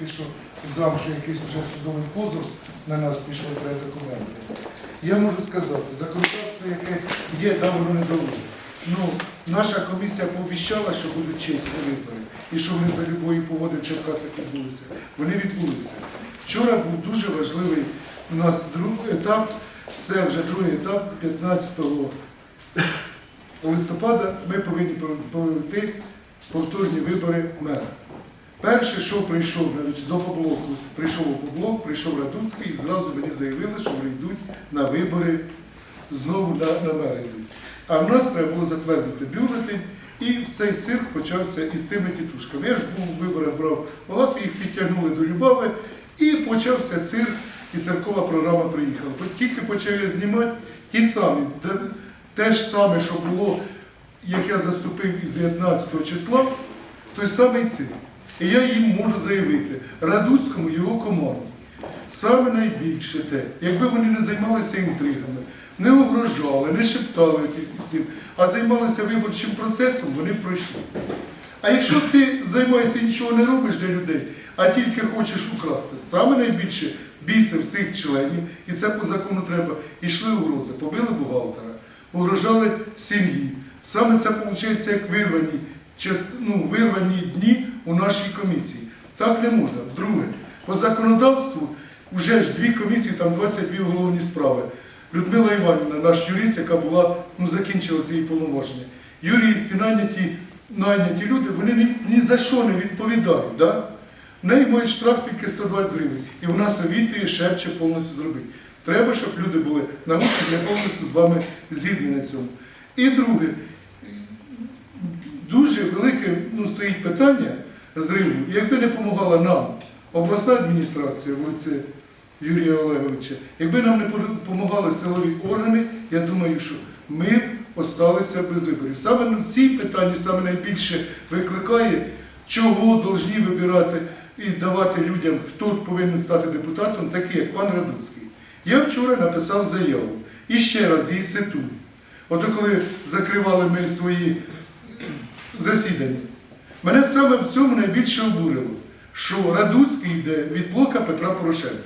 тільки що зам, що якийсь вже судовий позов на нас пішов три документи. Я можу сказати, законодавство, яке є, да, воно не дало. Ну, наша комісія пообіцяла, що будуть чесні вибори, і що вони за любої погоди в Черкасах відбудуться. Вони відбулися. Вчора був дуже важливий у нас другий етап, це вже другий етап 15 листопада ми повинні провести повторні вибори мера. Перше, що прийшов з опоблоку, прийшов опоблок, прийшов Радуцький і зразу мені заявили, що вони йдуть на вибори, знову на, на йдуть. А в нас треба було затвердити бюлетень, і в цей цирк почався із тими тітушками. Я ж був виборах брав багато, їх підтягнули до Любави, і почався цирк, і циркова програма приїхала. От Тільки почав я знімати ті самі, те ж саме, що було, як я заступив із 19 числа, той самий цирк. І я їм можу заявити, Радуцькому його команді. Саме найбільше те, якби вони не займалися інтригами, не угрожали, не шептали слів, а займалися виборчим процесом, вони пройшли. А якщо ти займаєшся і нічого не робиш для людей, а тільки хочеш украсти, саме найбільше біси всіх членів, і це по закону треба, ішли угрози, побили бухгалтера, угрожали сім'ї. Саме це виходить як вирвані, ну, вирвані дні у нашій комісії. Так не можна. Друге, по законодавству вже ж дві комісії, там 22 головні справи. Людмила Іванівна, наш юрист, яка була, ну закінчилася її повноваження. Юристи, найняті, найняті люди, вони ні, ні за що не відповідають. Да? В неї мають штраф тільки 120 гривень. І вона совітує, шепче повністю зробити. Треба, щоб люди були научені, я повністю з вами згідні на цьому. І друге, дуже велике ну, стоїть питання зриву. Якби не допомагала нам обласна адміністрація в лице Юрія Олеговича, якби нам не допомагали силові органи, я думаю, що ми б осталися без виборів. Саме в цій питанні саме найбільше викликає, чого повинні вибирати і давати людям, хто повинен стати депутатом, такі як пан Радуцький. Я вчора написав заяву і ще раз її цитую. От коли закривали ми свої засідання. Мене саме в цьому найбільше обурило, що Радуцький йде від блока Петра Порошенка.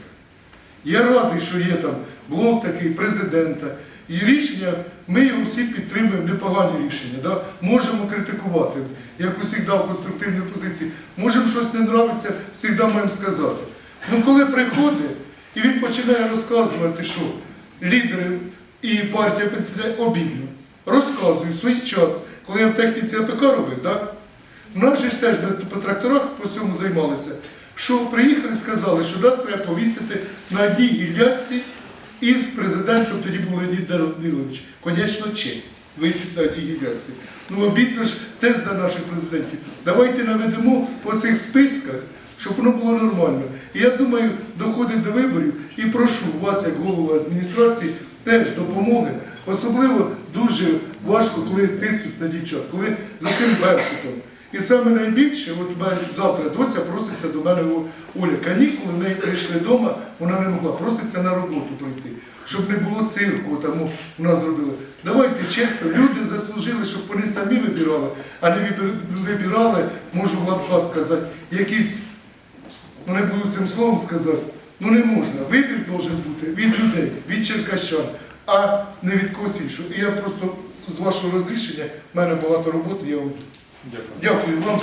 Я радий, що є там блок такий президента. І рішення, ми його всі підтримуємо, непогані рішення. Да? Можемо критикувати, як усіх дав конструктивні позиції. Можемо щось не нравиться, завжди маємо сказати. Ну коли приходить і він починає розказувати, що лідери і партія представляє обідно, розказують свій час, коли я в техніці АПК робив, да? Наші ж теж по тракторах по цьому займалися. Що приїхали, сказали, що нас треба повісити на одній гілляці із президентом, тоді був Леонід Данилович. Звісно, честь. Висіть на одній гілляці. Ну, обідно ж теж за наших президентів. Давайте наведемо по цих списках, щоб воно було нормально. І я думаю, доходить до виборів і прошу вас, як голову адміністрації, теж допомоги. Особливо дуже важко, коли тиснуть на дівчат, коли за цим беркутом. І саме найбільше, от мене завтра доця проситься до мене О- Оля. Канікули неї прийшли вдома, вона не могла, проситься на роботу прийти, щоб не було цирку, тому у нас зробили. Давайте чесно, люди заслужили, щоб вони самі вибирали, а не вибирали, можу в лапках сказати, якісь, ну не буду цим словом сказати, ну не можна. Вибір має бути від людей, від черкащан, а не від когось іншого. І я просто з вашого розрішення, в мене багато роботи, я. Дякую. Дякую вам.